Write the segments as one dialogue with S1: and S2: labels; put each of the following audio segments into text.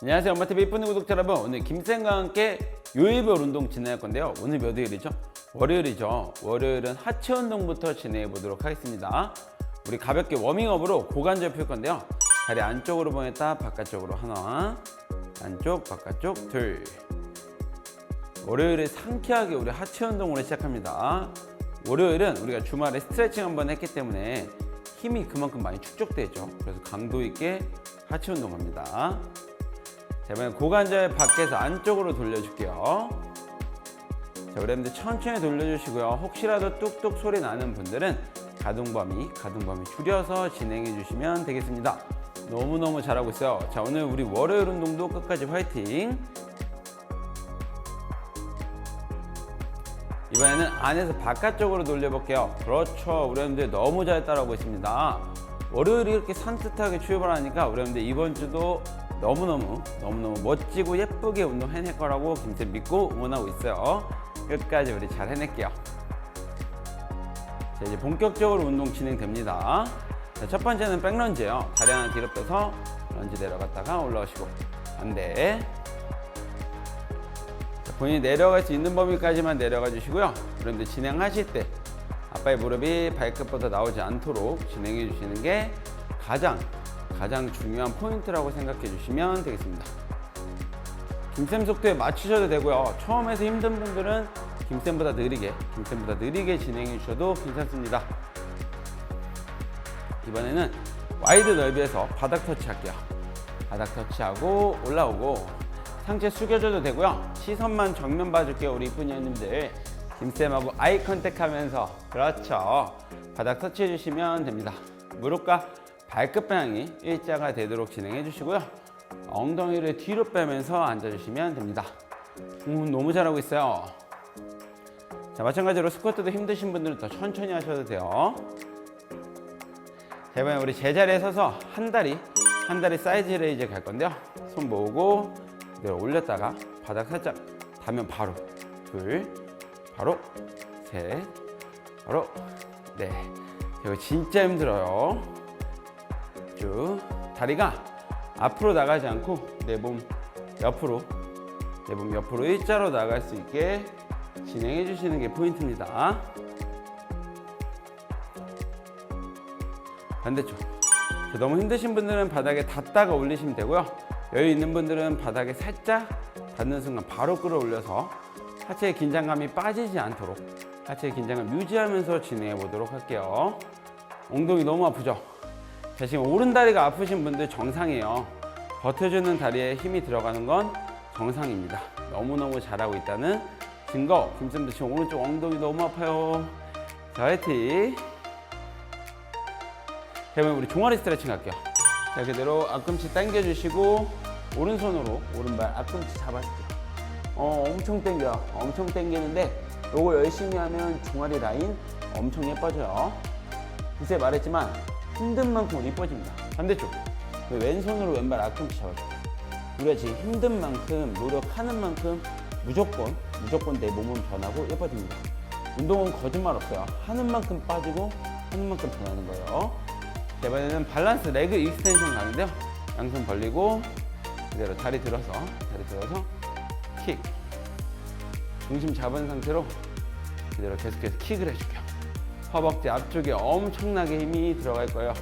S1: 안녕하세요. 엄마TV 이쁜 구독자 여러분. 오늘 김쌤과 함께 요일별 운동 진행할 건데요. 오늘 몇 요일이죠? 월요일이죠. 월요일은 하체 운동부터 진행해 보도록 하겠습니다. 우리 가볍게 워밍업으로 고관절 펼 건데요. 다리 안쪽으로 보냈다 바깥쪽으로 하나. 안쪽 바깥쪽 둘. 월요일에 상쾌하게 우리 하체 운동으로 시작합니다. 월요일은 우리가 주말에 스트레칭 한번 했기 때문에 힘이 그만큼 많이 축적되죠. 그래서 강도 있게 하체 운동합니다 자, 이번엔 고관절 밖에서 안쪽으로 돌려줄게요. 자, 여러분들 천천히 돌려주시고요. 혹시라도 뚝뚝 소리 나는 분들은 가동 범위, 가동 범위 줄여서 진행해 주시면 되겠습니다. 너무너무 잘하고 있어요. 자, 오늘 우리 월요일 운동도 끝까지 화이팅! 이번에는 안에서 바깥쪽으로 돌려볼게요. 그렇죠. 우리 여러분들 너무 잘 따라오고 있습니다. 월요일이 이렇게 산뜻하게 출발하니까 우리 여러분들 이번 주도 너무너무 너무너무 멋지고 예쁘게 운동 해낼 거라고 김쌤 믿고 응원하고 있어요. 끝까지 우리 잘 해낼게요. 자, 이제 본격적으로 운동 진행됩니다. 자, 첫 번째는 백런지예요. 다리 하나 뒤로 빼서 런지 내려갔다가 올라오시고 반대. 자, 본인이 내려갈 수 있는 범위까지만 내려가 주시고요. 여러분들 진행하실 때 아빠의 무릎이 발끝보다 나오지 않도록 진행해 주시는 게 가장 가장 중요한 포인트라고 생각해 주시면 되겠습니다. 김쌤 속도에 맞추셔도 되고요. 처음에서 힘든 분들은 김쌤보다 느리게, 김쌤보다 느리게 진행해 주셔도 괜찮습니다. 이번에는 와이드 넓이에서 바닥 터치 할게요. 바닥 터치하고 올라오고 상체 숙여줘도 되고요. 시선만 정면 봐줄게요. 우리 이쁜 연님들. 김쌤하고 아이 컨택 하면서 그렇죠. 바닥 터치해 주시면 됩니다. 무릎과 발끝 방향이 일자가 되도록 진행해 주시고요. 엉덩이를 뒤로 빼면서 앉아주시면 됩니다. 음, 너무 잘하고 있어요. 자, 마찬가지로 스쿼트도 힘드신 분들은 더 천천히 하셔도 돼요. 자, 이번에 우리 제자리에 서서 한 다리, 한 다리 사이드 레이즈 갈 건데요. 손 모으고 그대로 올렸다가 바닥 살짝 닿으면 바로 둘, 바로 셋, 바로 네. 이거 진짜 힘들어요. 쭉 다리가 앞으로 나가지 않고 내 몸 옆으로 내 몸 옆으로 일자로 나갈 수 있게 진행해 주시는 게 포인트입니다. 반대쪽. 자, 너무 힘드신 분들은 바닥에 닿다가 올리시면 되고요. 여유 있는 분들은 바닥에 살짝 닿는 순간 바로 끌어올려서 하체의 긴장감이 빠지지 않도록 하체의 긴장감 유지하면서 진행해 보도록 할게요. 엉덩이 너무 아프죠? 자, 지금 오른 다리가 아프신 분들 정상이에요. 버텨주는 다리에 힘이 들어가는 건 정상입니다. 너무너무 잘하고 있다는 증거. 김쌤도 지금 오른쪽 엉덩이 너무 아파요. 자, 화이팅. 자, 그러면 우리 종아리 스트레칭 할게요. 자, 그대로 앞꿈치 당겨주시고, 오른손으로 오른발 앞꿈치 잡아줄게요. 어, 엄청 당겨. 엄청 당기는데, 요거 열심히 하면 종아리 라인 엄청 예뻐져요. 글쎄 말했지만, 힘든 만큼 이뻐집니다. 반대쪽. 왼손으로 왼발 앞꿈치 잡아줄게요. 우리가 지금 힘든 만큼, 노력하는 만큼 무조건, 무조건 내 몸은 변하고 예뻐집니다. 운동은 거짓말 없어요. 하는 만큼 빠지고, 하는 만큼 변하는 거예요. 자, 이번에는 밸런스 레그 익스텐션 가는데요. 양손 벌리고, 그대로 다리 들어서, 다리 들어서, 킥. 중심 잡은 상태로 그대로 계속해서 킥을 해줄게요. 허벅지 앞쪽에 엄청나게 힘이 들어갈 거예요.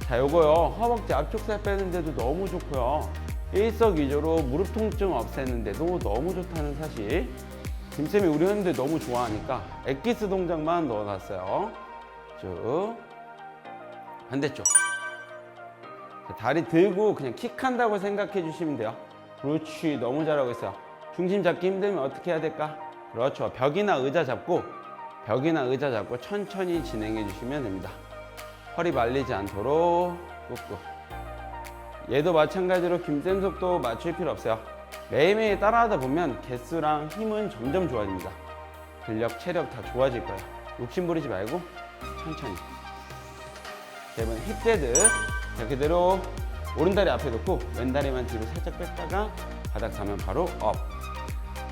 S1: 자, 요거요. 허벅지 앞쪽 살 빼는데도 너무 좋고요. 일석이조로 무릎 통증 없애는데도 너무 좋다는 사실. 김쌤이 우리 현대 너무 좋아하니까 엑기스 동작만 넣어놨어요. 쭉. 반대쪽. 자, 다리 들고 그냥 킥한다고 생각해 주시면 돼요. 그렇지. 너무 잘하고 있어요. 중심 잡기 힘들면 어떻게 해야 될까? 그렇죠. 벽이나 의자 잡고 벽이나 의자 잡고 천천히 진행해 주시면 됩니다. 허리 말리지 않도록 꾹꾹. 얘도 마찬가지로 김쌤 속도 맞출 필요 없어요. 매일매일 따라하다 보면 개수랑 힘은 점점 좋아집니다. 근력, 체력 다 좋아질 거예요. 욕심 부리지 말고 천천히. 자, 이번엔 힙데드. 자, 그대로 오른다리 앞에 놓고 왼다리만 뒤로 살짝 뺐다가 바닥 닿으면 바로 업.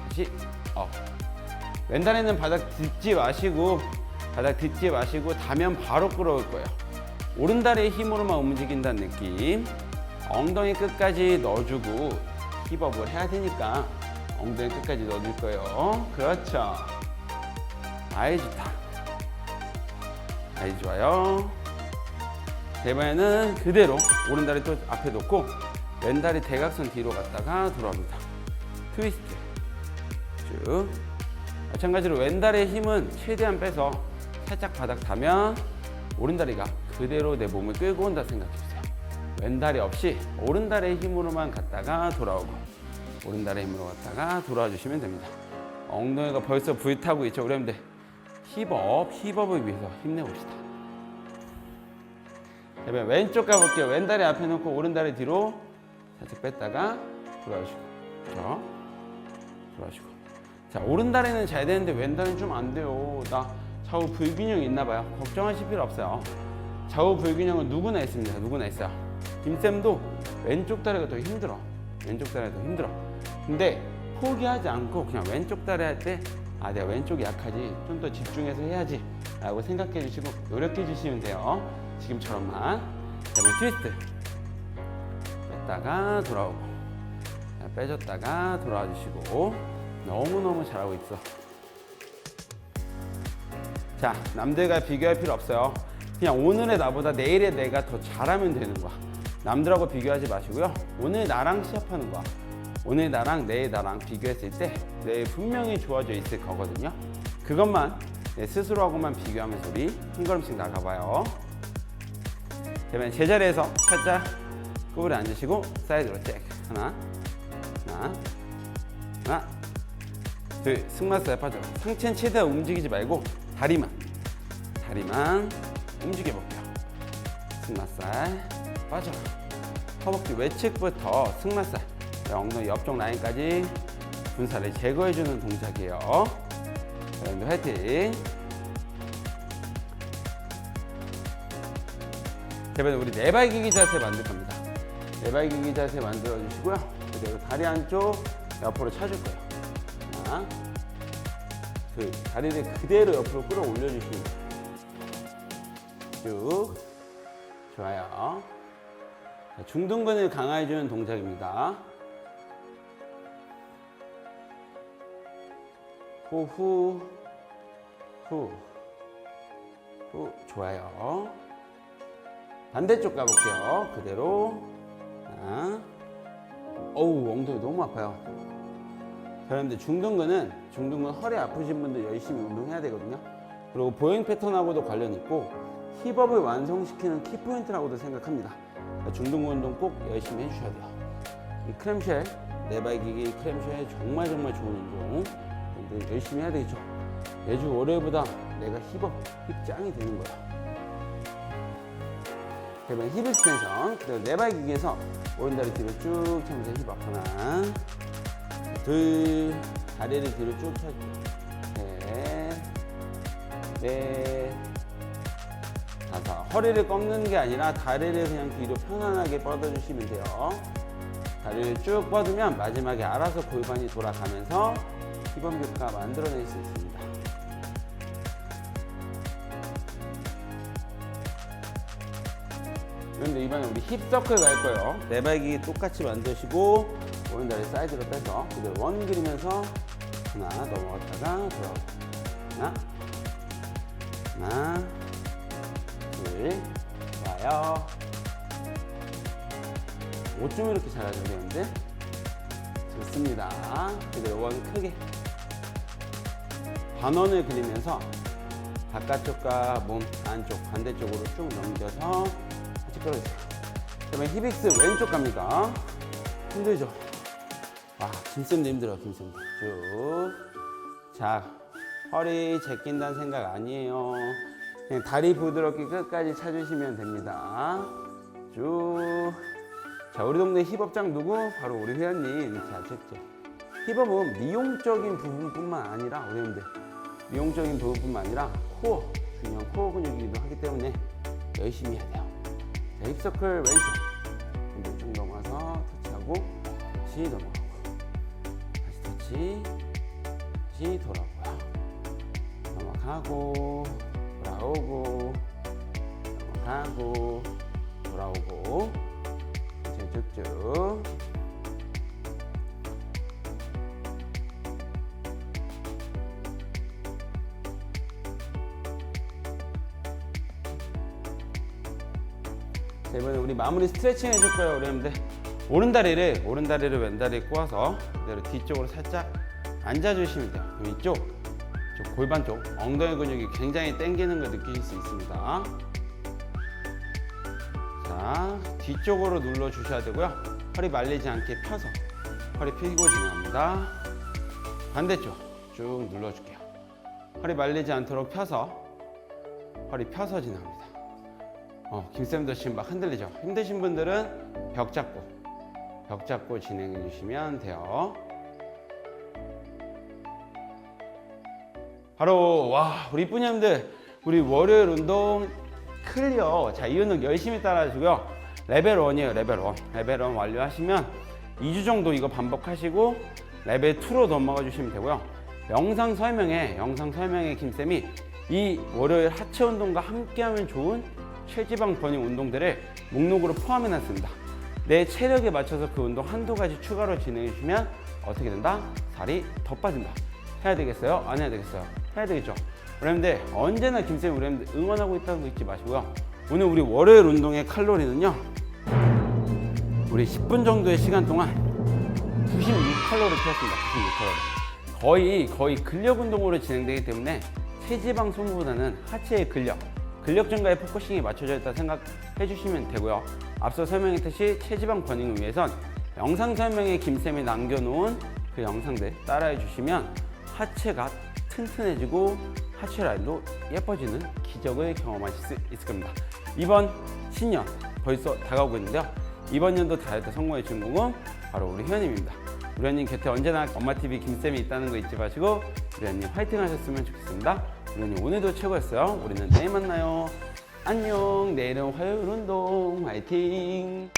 S1: 다시 업. 왼다리는 바닥 딛지 마시고 바닥 딛지 마시고 닿으면 바로 끌어올 거예요. 오른다리의 힘으로만 움직인다는 느낌. 엉덩이 끝까지 넣어주고 힙업을 해야 되니까 엉덩이 끝까지 넣어줄 거예요. 그렇죠. 아이 좋다. 아이 좋아요. 대바에는 그대로 오른다리 또 앞에 놓고 왼다리 대각선 뒤로 갔다가 돌아옵니다. 트위스트. 쭉. 마찬가지로 왼다리의 힘은 최대한 빼서 살짝 바닥 닿으면 오른다리가 그대로 내 몸을 끌고 온다 생각해주세요. 왼다리 없이 오른다리의 힘으로만 갔다가 돌아오고 오른다리의 힘으로 갔다가 돌아와 주시면 됩니다. 엉덩이가 벌써 불타고 있죠. 그런데 힙업, 힙업을 위해서 힘내봅시다. 그다음에 왼쪽 가볼게요. 왼다리 앞에 놓고 오른다리 뒤로 살짝 뺐다가 돌아오시고 그렇죠? 돌아오시고 자 오른다리는 잘 되는데 왼다리는 좀 안 돼요. 나 좌우 불균형 있나 봐요. 걱정하실 필요 없어요. 좌우 불균형은 누구나 있습니다. 누구나 있어요. 김쌤도 왼쪽 다리가 더 힘들어. 왼쪽 다리가 더 힘들어. 근데 포기하지 않고 그냥 왼쪽 다리 할 때 아 내가 왼쪽이 약하지 좀 더 집중해서 해야지 라고 생각해 주시고 노력해 주시면 돼요 지금처럼만 그 다음에 트위스트 뺐다가 돌아오고 자, 빼줬다가 돌아와 주시고 너무너무 잘하고 있어. 자 남들과 비교할 필요 없어요. 그냥 오늘의 나보다 내일의 내가 더 잘하면 되는 거야. 남들하고 비교하지 마시고요. 오늘 나랑 시합하는 거야. 오늘 나랑 내일 나랑 비교했을 때 내일 분명히 좋아져 있을 거거든요. 그것만 내 스스로하고만 비교하면서 우리 한 걸음씩 나가봐요. 그러면 제자리에서 살짝 구부려 앉으시고 사이드로 잭 하나 둘 승마살 빠져. 상체는 최대한 움직이지 말고 다리만 다리만 움직여 볼게요. 승마살 빠져. 허벅지 외측부터 승마살 엉덩이 옆쪽 라인까지 분살을 제거해주는 동작이에요. 여러분들 화이팅! 제발 우리 네발기기 자세 만들 겁니다. 네발기기 자세 만들어 주시고요. 그대로 다리 한쪽 옆으로 차줄 거예요 둘 다리를 그대로 옆으로 끌어 올려 주시면 돼요. 쭉. 좋아요. 자, 중둔근을 강화해 주는 동작입니다. 호후 후 후. 좋아요. 반대쪽 가볼게요. 그대로. 하나 어우 엉덩이 너무 아파요 자, 여러분들 중둔근은 중둔근 허리 아프신 분들 열심히 운동해야 되거든요. 그리고 보행 패턴하고도 관련 있고 힙업을 완성시키는 키포인트라고도 생각합니다. 중둔근 운동 꼭 열심히 해주셔야 돼요. 이 크램쉘 네발기기 크램쉘 정말 정말 좋은 운동 여러분들 열심히 해야 되겠죠. 매주 월요일보다 내가 힙업 힙짱이 되는 거야. 그러면 힙 익스텐션 그리고 네발기기에서 오른다리 뒤로 쭉 차면서 힙업 하나 둘 다리를 뒤로 쭉 펴줄게요 넷넷 다섯. 허리를 꺾는 게 아니라 다리를 그냥 뒤로 편안하게 뻗어주시면 돼요. 다리를 쭉 뻗으면 마지막에 알아서 골반이 돌아가면서 효과 만들어낼 수 있습니다. 그런데 이번에 우리 힙서클 갈 거예요. 네발기 똑같이 만드시고 오른다리 사이드로 빼서 그대로 원 그리면서 하나 넘어갔다가 돌아오고 하나 하나 둘 좋아요 어쩜 이렇게 잘하죠 되는데 좋습니다 그대로 원 크게 반원을 그리면서 바깥쪽과 몸 안쪽 반대쪽으로 쭉 넘겨서 같이 끌어주세요. 그다음에 힙익스 왼쪽 갑니다. 힘들죠? 아, 김쌤도 힘들어, 김쌤도. 쭉. 자, 허리 제낀다는 생각 아니에요. 그냥 다리 부드럽게 끝까지 차주시면 됩니다. 쭉. 자, 우리 동네 힙업장 누구? 바로 우리 회원님. 자, 잭잭. 힙업은 미용적인 부분뿐만 아니라, 우리 형들. 미용적인 부분뿐만 아니라 코어, 중요한 코어 근육이기도 하기 때문에 열심히 해야 돼요. 자, 힙서클 왼쪽. 왼쪽 쭉 넘어가서 터치하고 다시 넘어가고 다시 다시 돌아오고요. 넘어가고 돌아오고 넘어가고 돌아오고 이제 쭉쭉. 자, 이번에 우리 마무리 스트레칭 해줄 거예요, 여러분들. 오른 다리를 오른 다리를 왼 다리에 꼬아서 그대로 뒤쪽으로 살짝 앉아주시면 돼요. 이쪽, 저 골반 쪽 엉덩이 근육이 굉장히 당기는 걸 느끼실 수 있습니다. 자, 뒤쪽으로 눌러 주셔야 되고요. 허리 말리지 않게 펴서 허리 펴고 진행합니다. 반대쪽 쭉 눌러 줄게요. 허리 말리지 않도록 펴서 허리 펴서 진행합니다. 어, 김쌤도 지금 막 흔들리죠? 힘드신 분들은 벽 잡고, 벽 잡고 진행해 주시면 돼요. 바로, 와, 우리 이쁜님들, 우리 월요일 운동 클리어. 자, 이 운동 열심히 따라주고요. 레벨 1이에요, 레벨 1. 레벨 1 완료하시면 2주 정도 이거 반복하시고, 레벨 2로 넘어가 주시면 되고요. 영상 설명에, 영상 설명에 김쌤이 이 월요일 하체 운동과 함께 하면 좋은 체지방 버닝 운동들을 목록으로 포함해 놨습니다. 내 체력에 맞춰서 그 운동 한두 가지 추가로 진행해 주시면 어떻게 된다? 살이 더 빠진다. 해야 되겠어요? 안 해야 되겠어요? 해야 되겠죠? 여러분들 언제나 김쌤이 우리 여러분들 응원하고 있다는 거 잊지 마시고요. 오늘 우리 월요일 운동의 칼로리는요. 우리 10분 정도의 시간 동안 96칼로리 피웠습니다. 96칼로리. 거의 거의 근력 운동으로 진행되기 때문에 체지방 소모보다는 하체의 근력, 근력 증가에 포커싱이 맞춰져 있다 생각해 주시면 되고요. 앞서 설명했듯이 체지방 버닝을 위해선 영상 설명에 김쌤이 남겨놓은 그 영상들 따라해 주시면 하체가 튼튼해지고 하체 라인도 예뻐지는 기적을 경험하실 수 있을 겁니다. 이번 신년 벌써 다가오고 있는데요. 이번 연도 다이어트 성공의 주인공은 바로 우리 회원님입니다. 우리 회원님 곁에 언제나 엄마TV 김쌤이 있다는 거 잊지 마시고 우리 회원님 화이팅 하셨으면 좋겠습니다. 우리 회원님 오늘도 최고였어요. 우리는 내일 만나요. 안녕. 내일은 화요일 운동 화이팅.